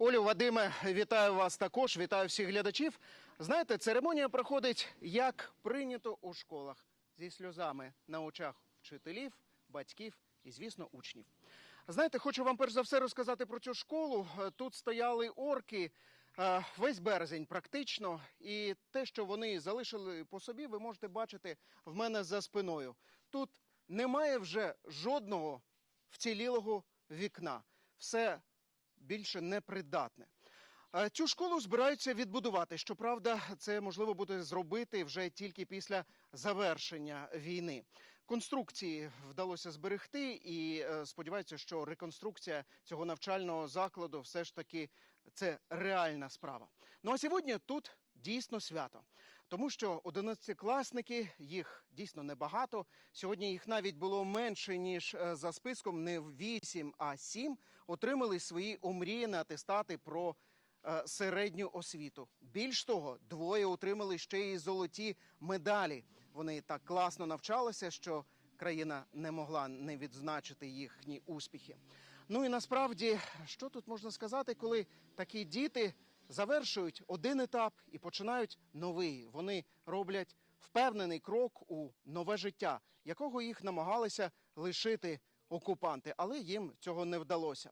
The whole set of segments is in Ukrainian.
Олю, Вадиме, вітаю вас також. Вітаю всіх глядачів. Знаєте, церемонія проходить як прийнято у школах зі сльозами на очах вчителів, батьків і, звісно, учнів. Знаєте, хочу вам перш за все розказати про цю школу. Тут стояли орки весь березень, практично, і те, що вони залишили по собі, ви можете бачити в мене за спиною. Тут немає вже жодного вцілілого вікна. Все більше непридатне. Е, Цю школу збираються відбудувати. Щоправда, це можливо буде зробити вже тільки після завершення війни. Конструкції вдалося зберегти, і е, сподіваються, що реконструкція цього навчального закладу все ж таки це реальна справа. Ну а сьогодні тут дійсно свято. Тому що одинадцятикласники, їх дійсно небагато. Сьогодні їх навіть було менше ніж е, за списком, не вісім, а сім отримали свої омріяні атестати про е, середню освіту. Більш того, двоє отримали ще й золоті медалі. Вони так класно навчалися, що країна не могла не відзначити їхні успіхи. Ну і насправді, що тут можна сказати, коли такі діти завершують один етап і починають новий. Вони роблять впевнений крок у нове життя, якого їх намагалися лишити окупанти, але їм цього не вдалося.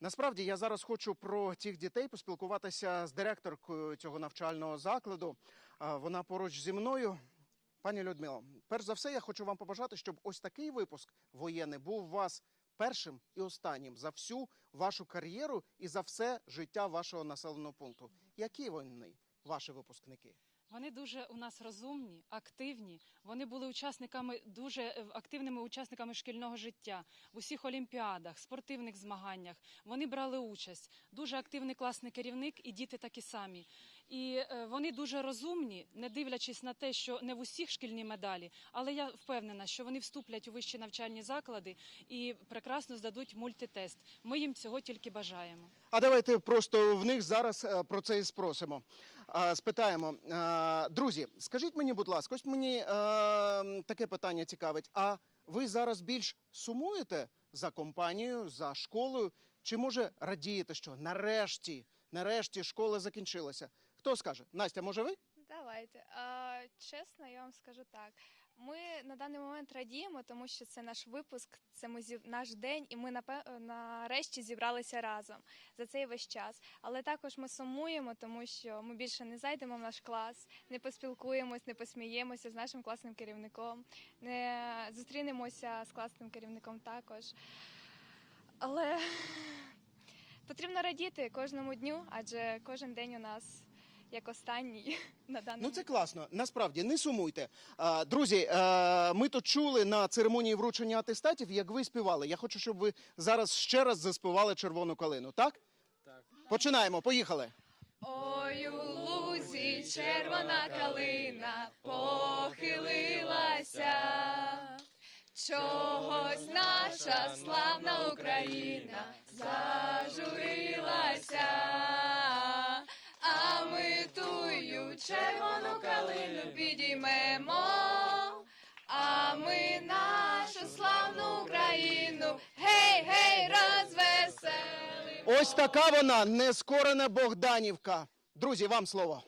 Насправді я зараз хочу про цих дітей поспілкуватися з директоркою цього навчального закладу. Вона поруч зі мною. Пані Людмило, перш за все, я хочу вам побажати, щоб ось такий випуск воєнний був у вас першим і останнім за всю вашу кар'єру і за все життя вашого населеного пункту. Які вони, ваші випускники? Вони дуже у нас розумні, активні. Вони були учасниками дуже е, активними учасниками шкільного життя в усіх олімпіадах, спортивних змаганнях. Вони брали участь. Дуже активний класний керівник, і діти такі самі. І е, вони дуже розумні, не дивлячись на те, що не в усіх шкільні медалі, але я впевнена, що вони вступлять у вищі навчальні заклади і прекрасно здадуть мультитест. Ми їм цього тільки бажаємо. А давайте просто в них зараз е, про це і спросимо. Спитаємо. Друзі, скажіть мені, будь ласка, ось мені е, таке питання цікавить. А ви зараз більш сумуєте за компанією, за школою? Чи може радієте, що нарешті, нарешті школа закінчилася? Хто скаже? Настя, може ви? Давайте. Чесно, я вам скажу так. Ми на даний момент радіємо, тому що це наш випуск, це ми зіб... наш день, і ми напе- нарешті зібралися разом за цей весь час. Але також ми сумуємо, тому що ми більше не зайдемо в наш клас, не поспілкуємось, не посміємося з нашим класним керівником, не зустрінемося з класним керівником також. Але потрібно радіти кожному дню, адже кожен день у нас як останній на даний Ну це класно. Насправді не сумуйте. А, Друзі, е, ми тут чули на церемонії вручення атестатів, як ви співали. Я хочу, щоб ви зараз ще раз заспівали червону калину. Так? Так. Починаємо. Поїхали. Ой, у лузі червона калина похилилася. Чогось наша славна Україна зажурилася, Ось така вона нескорена Богданівка. Друзі, вам слово.